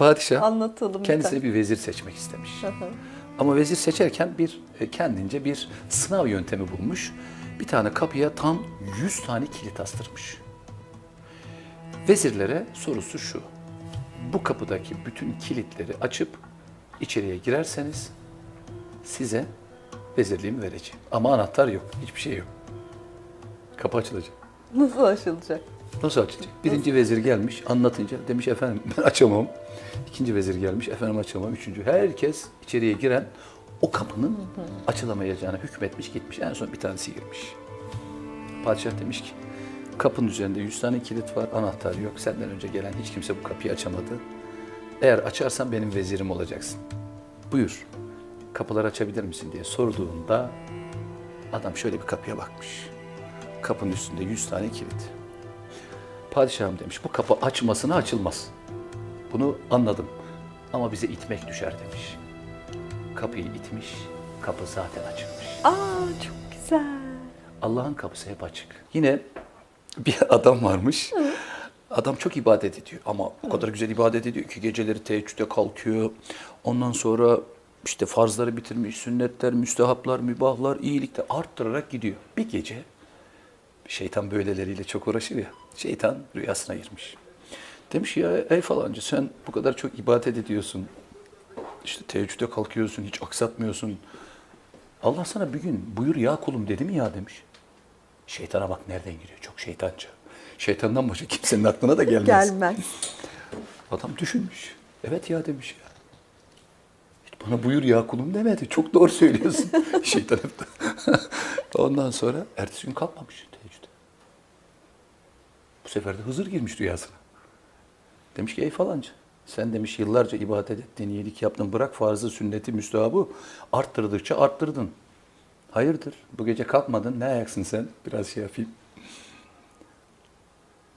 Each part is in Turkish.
padişah Anlatalım. kendisine bir vezir seçmek istemiş. Hı hı. Ama vezir seçerken bir e, kendince bir sınav yöntemi bulmuş. Bir tane kapıya tam 100 tane kilit astırmış. Vezirlere sorusu şu. Bu kapıdaki bütün kilitleri açıp içeriye girerseniz size vezirliğimi vereceğim. Ama anahtar yok, hiçbir şey yok. Kapı açılacak. Nasıl aşılacak? Nasıl açılacak? Birinci vezir gelmiş anlatınca demiş efendim ben açamam. İkinci vezir gelmiş efendim açamam. Üçüncü herkes içeriye giren o kapının açılamayacağına hükmetmiş gitmiş. En son bir tanesi girmiş. Padişah demiş ki kapının üzerinde 100 tane kilit var anahtar yok. Senden önce gelen hiç kimse bu kapıyı açamadı. Eğer açarsan benim vezirim olacaksın. Buyur kapıları açabilir misin diye sorduğunda adam şöyle bir kapıya bakmış. Kapının üstünde 100 tane kilit. Padişahım demiş bu kapı açmasına açılmaz. Bunu anladım. Ama bize itmek düşer demiş. Kapıyı itmiş, kapı zaten açılmış. Aa çok güzel. Allah'ın kapısı hep açık. Yine bir adam varmış. Adam çok ibadet ediyor ama o kadar güzel ibadet ediyor ki geceleri teheccüde kalkıyor. Ondan sonra işte farzları bitirmiş, sünnetler, müstehaplar, mübahlar, iyilikte arttırarak gidiyor. Bir gece şeytan böyleleriyle çok uğraşır ya. Şeytan rüyasına girmiş. Demiş ya ey falancı sen bu kadar çok ibadet ediyorsun. İşte teheccüde kalkıyorsun, hiç aksatmıyorsun. Allah sana bir gün buyur ya kulum dedi mi ya demiş. Şeytana bak nereden giriyor. Çok şeytanca. Şeytandan başka kimsenin aklına da gelmez. Gelmez. Adam düşünmüş. Evet ya demiş ya. Hiç bana buyur ya kulum demedi. Çok doğru söylüyorsun. Şeytan hep. Ondan sonra ertesi gün kalkmamış sefer de Hızır girmiş rüyasına. Demiş ki ey falancı sen demiş yıllarca ibadet ettin, iyilik yaptın. Bırak farzı, sünneti, müstahabı arttırdıkça arttırdın. Hayırdır? Bu gece kalkmadın. Ne ayaksın sen? Biraz şey yapayım.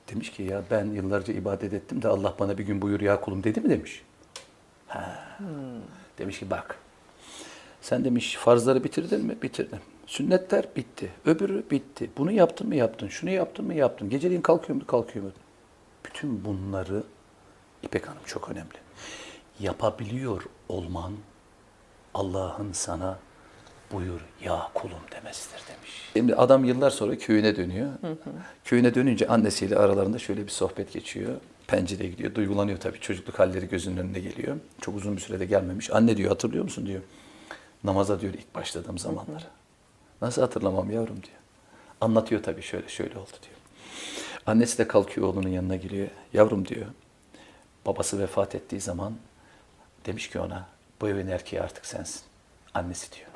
Demiş ki ya ben yıllarca ibadet ettim de Allah bana bir gün buyur ya kulum dedi mi demiş. Ha. Demiş ki bak sen demiş farzları bitirdin mi? Bitirdim. Sünnetler bitti. Öbürü bitti. Bunu yaptın mı? Yaptın. Şunu yaptın mı? Yaptın. Geceliğin kalkıyor mu? Kalkıyor mu? Bütün bunları İpek Hanım çok önemli. Yapabiliyor olman Allah'ın sana buyur ya kulum demesidir demiş. Şimdi adam yıllar sonra köyüne dönüyor. Köyüne dönünce annesiyle aralarında şöyle bir sohbet geçiyor. Pencereye gidiyor. Duygulanıyor tabii. Çocukluk halleri gözünün önüne geliyor. Çok uzun bir sürede gelmemiş. Anne diyor hatırlıyor musun diyor. Namaza diyor ilk başladığım zamanları. Nasıl hatırlamam yavrum diyor. Anlatıyor tabii şöyle şöyle oldu diyor. Annesi de kalkıyor oğlunun yanına geliyor. Yavrum diyor. Babası vefat ettiği zaman demiş ki ona bu evin erkeği artık sensin. Annesi diyor.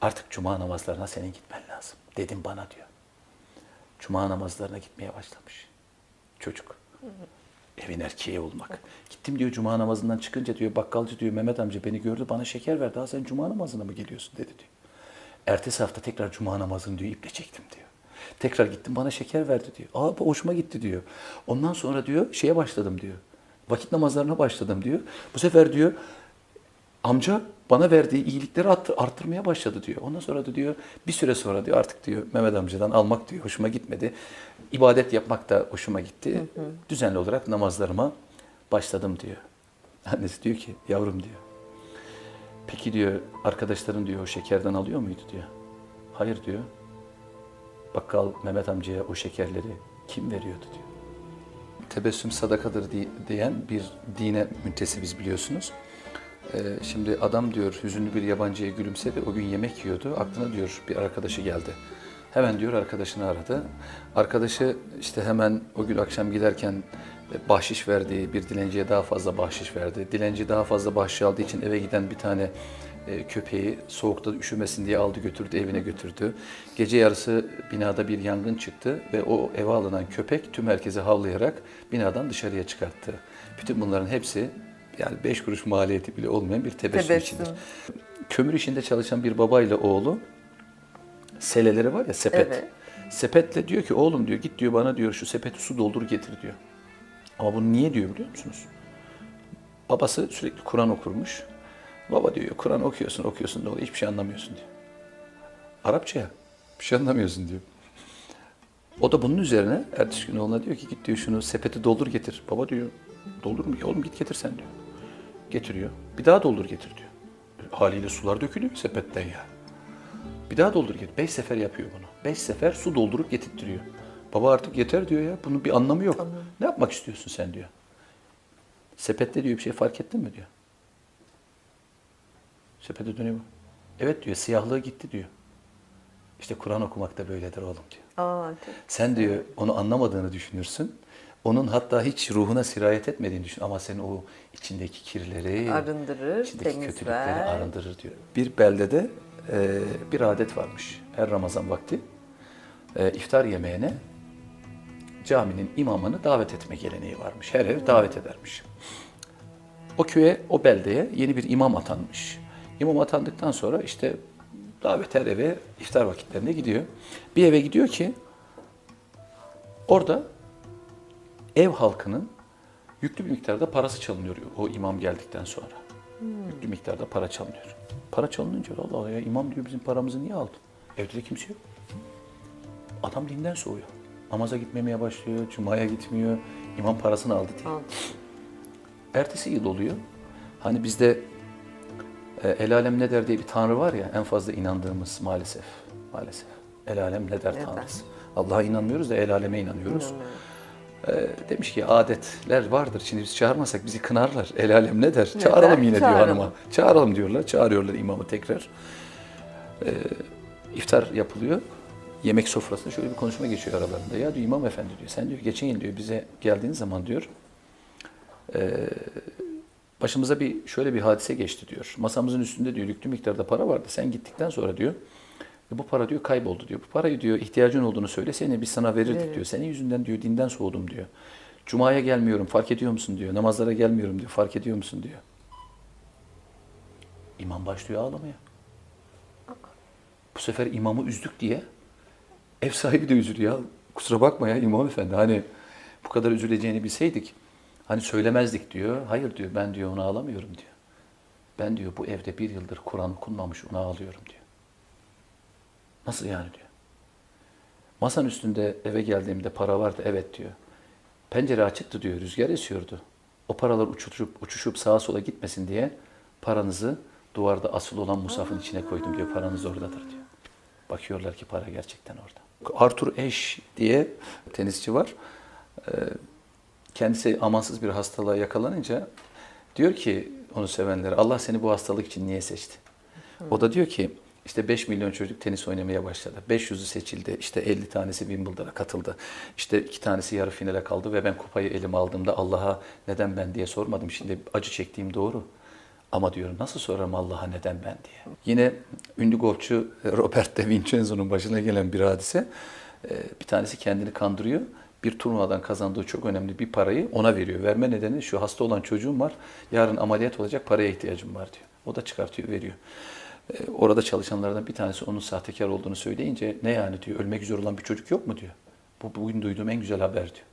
Artık cuma namazlarına senin gitmen lazım. Dedim bana diyor. Cuma namazlarına gitmeye başlamış. Çocuk. Evin erkeği olmak. Gittim diyor cuma namazından çıkınca diyor bakkalcı diyor Mehmet amca beni gördü bana şeker verdi. Daha sen cuma namazına mı geliyorsun dedi diyor. Ertesi hafta tekrar cuma namazını diyor iple çektim diyor. Tekrar gittim bana şeker verdi diyor. Aa bu hoşuma gitti diyor. Ondan sonra diyor şeye başladım diyor. Vakit namazlarına başladım diyor. Bu sefer diyor amca bana verdiği iyilikleri arttır- arttırmaya başladı diyor. Ondan sonra da diyor bir süre sonra diyor artık diyor Mehmet amcadan almak diyor hoşuma gitmedi. İbadet yapmak da hoşuma gitti. Düzenli olarak namazlarıma başladım diyor. Annesi diyor ki yavrum diyor. Peki diyor arkadaşların diyor o şekerden alıyor muydu diyor. Hayır diyor. Bakkal Mehmet amcaya o şekerleri kim veriyordu diyor. Tebessüm sadakadır di- diyen bir dine müntesibiz biliyorsunuz. Ee, şimdi adam diyor hüzünlü bir yabancıya gülümsedi. O gün yemek yiyordu. Aklına diyor bir arkadaşı geldi. Hemen diyor arkadaşını aradı. Arkadaşı işte hemen o gün akşam giderken e, bahşiş verdiği bir dilenciye daha fazla bahşiş verdi. Dilenci daha fazla bahşiş aldığı için eve giden bir tane e, köpeği soğukta üşümesin diye aldı götürdü evine götürdü. Gece yarısı binada bir yangın çıktı ve o eve alınan köpek tüm herkese havlayarak binadan dışarıya çıkarttı. Bütün bunların hepsi yani beş kuruş maliyeti bile olmayan bir tebessüm, Tebessüm. içindir. Kömür işinde çalışan bir babayla oğlu seleleri var ya sepet. Evet. Sepetle diyor ki oğlum diyor git diyor bana diyor şu sepeti su doldur getir diyor. Ama bunu niye diyor biliyor musunuz? Babası sürekli Kur'an okurmuş. Baba diyor Kur'an okuyorsun okuyorsun ne oluyor hiçbir şey anlamıyorsun diyor. Arapça ya bir şey anlamıyorsun diyor. O da bunun üzerine ertesi gün oğluna diyor ki git diyor şunu sepeti doldur getir. Baba diyor doldur mu? Oğlum git getir sen diyor. Getiriyor. Bir daha doldur getir diyor. Haliyle sular dökülüyor sepetten ya. Bir daha doldur getir. Beş sefer yapıyor bunu. Beş sefer su doldurup getirtiyor. Baba artık yeter diyor ya. Bunun bir anlamı yok. Ne yapmak istiyorsun sen diyor. Sepette diyor bir şey fark ettin mi diyor. Sepete dönüyor. Evet diyor siyahlığı gitti diyor. İşte Kur'an okumak da böyledir oğlum diyor. Aa, Sen diyor onu anlamadığını düşünürsün. Onun hatta hiç ruhuna sirayet etmediğini düşün. Ama senin o içindeki kirleri, Arındırır, içindeki temizler. kötülükleri arındırır diyor. Bir beldede e, bir adet varmış. Her Ramazan vakti e, iftar yemeğine caminin imamını davet etme geleneği varmış. Her ev davet edermiş. O köye, o beldeye yeni bir imam atanmış. İmam atandıktan sonra işte davet her eve iftar vakitlerinde gidiyor. Bir eve gidiyor ki orada ev halkının yüklü bir miktarda parası çalınıyor o imam geldikten sonra. Yüklü miktarda para çalınıyor. Para çalınınca Allah Allah ya imam diyor bizim paramızı niye aldı? Evde de kimse yok. Adam dinden soğuyor. Namaza gitmemeye başlıyor, cumaya gitmiyor. İmam parasını aldı diye. Aldı. Ertesi yıl oluyor. Hani bizde e, el alem ne der diye bir tanrı var ya en fazla inandığımız maalesef. Maalesef. El alem ne der tanrısı. Allah'a inanmıyoruz da el aleme inanıyoruz. İnanıyorum. E, demiş ki adetler vardır. Şimdi biz çağırmasak bizi kınarlar. El alem ne der? Ne Çağıralım der? yine Çağıralım. diyor hanıma. Çağıralım diyorlar. Çağırıyorlar imamı tekrar. E, iftar yapılıyor. Yemek sofrasında şöyle bir konuşma geçiyor aralarında. Ya diyor imam efendi diyor. Sen diyor geçen yıl diyor bize geldiğin zaman diyor e, başımıza bir şöyle bir hadise geçti diyor. Masamızın üstünde diyor yüklü miktarda para vardı. Sen gittikten sonra diyor "E, bu para diyor kayboldu diyor. Bu parayı diyor ihtiyacın olduğunu söyle seni biz sana verirdik Veririz. diyor. Senin yüzünden diyor dinden soğudum diyor. Cuma'ya gelmiyorum fark ediyor musun diyor. Namazlara gelmiyorum diyor. Fark ediyor musun diyor. İmam başlıyor ağlamaya. Bu sefer imamı üzdük diye ev sahibi de üzülüyor. Kusura bakma ya imam efendi hani bu kadar üzüleceğini bilseydik hani söylemezdik diyor. Hayır diyor ben diyor onu ağlamıyorum diyor. Ben diyor bu evde bir yıldır Kur'an okunmamış ona ağlıyorum diyor. Nasıl yani diyor. Masanın üstünde eve geldiğimde para vardı evet diyor. Pencere açıktı diyor rüzgar esiyordu. O paralar uçuşup, uçuşup sağa sola gitmesin diye paranızı duvarda asılı olan musafın içine koydum diyor. Paranız oradadır diyor. Bakıyorlar ki para gerçekten orada. Arthur Ashe diye tenisçi var. Ee, Kendisi amansız bir hastalığa yakalanınca diyor ki onu sevenlere Allah seni bu hastalık için niye seçti? O da diyor ki işte 5 milyon çocuk tenis oynamaya başladı. 500'ü seçildi. İşte 50 tanesi Wimbledon'a katıldı. İşte iki tanesi yarı finale kaldı ve ben kupayı elime aldığımda Allah'a neden ben diye sormadım. Şimdi acı çektiğim doğru. Ama diyorum nasıl sorarım Allah'a neden ben diye. Yine ünlü golfçu Robert De Vincenzo'nun başına gelen bir hadise. Ee, Bir tanesi kendini kandırıyor. Bir turnuvadan kazandığı çok önemli bir parayı ona veriyor. Verme nedeni şu hasta olan çocuğum var. Yarın ameliyat olacak paraya ihtiyacım var diyor. O da çıkartıyor veriyor. Orada çalışanlardan bir tanesi onun sahtekar olduğunu söyleyince ne yani diyor ölmek üzere olan bir çocuk yok mu diyor. Bu bugün duyduğum en güzel haber diyor.